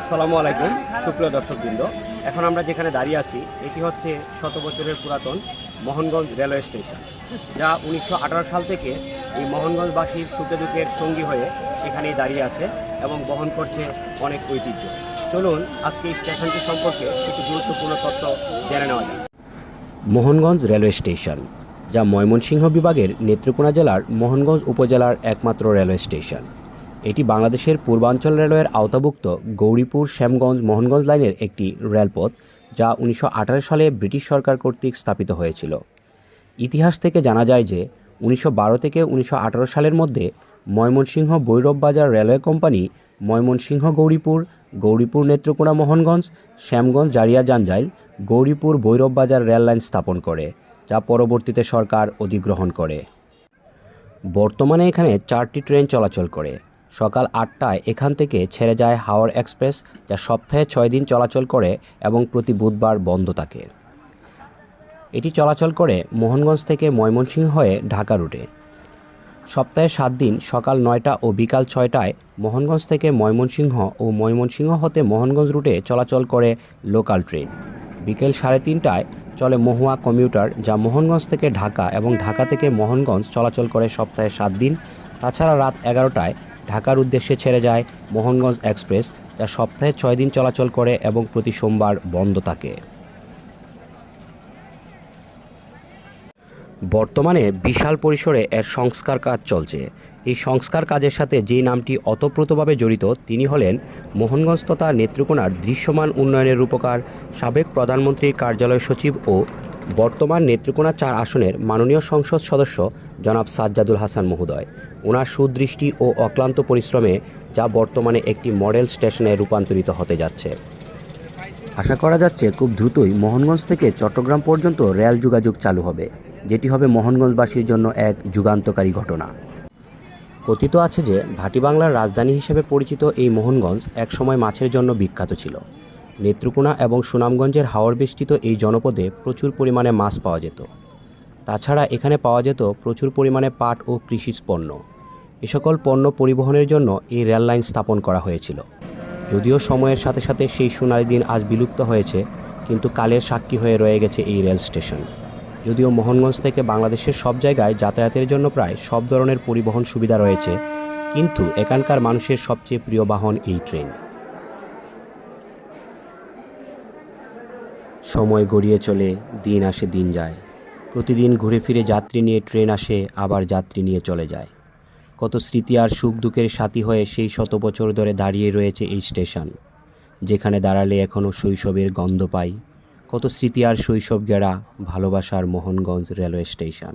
আসসালামু আলাইকুম, সুপ্রিয় দর্শকবৃন্দ। এখন আমরা যেখানে দাঁড়িয়ে আছি, এটি হচ্ছে শত বছরের পুরাতন মোহনগঞ্জ রেলওয়ে স্টেশন, যা উনিশশো আঠারো সাল থেকে এই মোহনগঞ্জবাসীর সুখে দুঃখের সঙ্গী হয়ে এখানেই দাঁড়িয়ে আছে এবং বহন করছে অনেক ঐতিহ্য। চলুন, আজকে এই স্টেশনটি সম্পর্কে কিছু গুরুত্বপূর্ণ তথ্য জেনে নেওয়া যায় মোহনগঞ্জ রেলওয়ে স্টেশন, যা ময়মনসিংহ বিভাগের নেত্রকোনা জেলার মোহনগঞ্জ উপজেলার একমাত্র রেলওয়ে স্টেশন। এটি বাংলাদেশের পূর্বাঞ্চল রেলওয়ের আওতাভুক্ত গৌরীপুর, শ্যামগঞ্জ, মোহনগঞ্জ লাইনের একটি রেলপথ, যা উনিশশো আঠারো সালে ব্রিটিশ সরকার কর্তৃক স্থাপিত হয়েছিল। ইতিহাস থেকে জানা যায় যে, উনিশশো বারো থেকে উনিশশো আঠারো সালের মধ্যে ময়মনসিংহ বাজার রেলওয়ে কোম্পানি ময়মনসিংহ গৌরীপুর গৌরীপুর নেত্রকোনা মোহনগঞ্জ, শ্যামগঞ্জ জারিয়া জাঞ্জাইল, গৌরীপুর বাজার রেল লাইন স্থাপন করে, যা পরবর্তীতে সরকার অধিগ্রহণ করে। বর্তমানে এখানে চারটি ট্রেন চলাচল করে। সকাল আটটায় এখান থেকে ছেড়ে যায় হাওড় এক্সপ্রেস, যা সপ্তাহে ছয় দিন চলাচল করে এবং প্রতি বুধবার বন্ধ থাকে। এটি চলাচল করে মোহনগঞ্জ থেকে ময়মনসিংহ হয়ে ঢাকা রুটে। সপ্তাহে সাত দিন সকাল নয়টা ও বিকাল ছয়টায় মোহনগঞ্জ থেকে ময়মনসিংহ ও ময়মনসিংহ হতে মোহনগঞ্জ রুটে চলাচল করে লোকাল ট্রেন। বিকেল সাড়ে তিনটায় চলে মহুয়া কমিউটার, যা মোহনগঞ্জ থেকে ঢাকা এবং ঢাকা থেকে মোহনগঞ্জ চলাচল করে সপ্তাহে সাত দিন। তাছাড়া রাত এগারোটায় ঢাকার উদ্দেশ্যে ছেড়ে যায় মোহনগঞ্জ এক্সপ্রেস, যা সপ্তাহে ছয় দিন চলাচল করে এবং প্রতি সোমবার বন্ধ থাকে। বর্তমানে বিশাল পরিসরে এর সংস্কার কাজ চলছে। এই সংস্কার কাজের সাথে যে নামটি অতপ্রতভাবে জড়িত, তিনি হলেন মোহনগঞ্জ তথা নেত্রকোনার দৃশ্যমান উন্নয়নের রূপকার, সাবেক প্রধানমন্ত্রীর কার্যালয় সচিব ও বর্তমান নেত্রকোনা চার আসনের মাননীয় সংসদ সদস্য জনাব সাজ্জাদুল হাসান মহোদয়। ওনার সুদৃষ্টি ও অক্লান্ত পরিশ্রমে যা বর্তমানে একটি মডেল স্টেশনে রূপান্তরিত হতে যাচ্ছে। আশা করা যাচ্ছে, খুব দ্রুতই মোহনগঞ্জ থেকে চট্টগ্রাম পর্যন্ত রেল যোগাযোগ চালু হবে। যেটি হবে মোহনগঞ্জবাসীর জন্য এক যুগান্তকারী ঘটনা। কথিত আছে যে ভাটি বাংলার রাজধানী হিসেবে পরিচিত এই মোহনগঞ্জ একসময় মাছের জন্য বিখ্যাত ছিল। নেত্রকোনা এবং সুনামগঞ্জের হাওর বেষ্টিত এই জনপদে প্রচুর পরিমাণে মাছ পাওয়া যেত। তাছাড়া এখানে পাওয়া যেত প্রচুর পরিমাণে পাট ও কৃষিজ পণ্য। এ সকল পণ্য পরিবহনের জন্য এই রেল লাইন স্থাপন করা হয়েছিল। যদিও সময়ের সাথে সাথে সেই সোনালি দিন আজ বিলুপ্ত হয়েছে, কিন্তু কালের সাক্ষী হয়ে রয়ে গেছে এই রেল স্টেশন। যদিও মোহনগঞ্জ থেকে বাংলাদেশের সব জায়গায় যাতায়াতের জন্য প্রায় সব ধরনের পরিবহন সুবিধা রয়েছে, কিন্তু এখানকার মানুষের সবচেয়ে প্রিয় বাহন এই ট্রেন। সময় গড়িয়ে চলে, দিন আসে দিন যায়। প্রতিদিন ঘুরে ফিরে যাত্রী নিয়ে ট্রেন আসে, আবার যাত্রী নিয়ে চলে যায়। কত স্মৃতি আর সুখ দুঃখের সাথী হয়ে সেই শত বছর ধরে দাঁড়িয়ে রয়েছে এই স্টেশন, যেখানে দাঁড়ালে এখনও শৈশবের গন্ধ পাই। কত স্মৃতি আর শৈশব গেড়া ভালোবাসার মোহনগঞ্জ রেলওয়ে স্টেশন।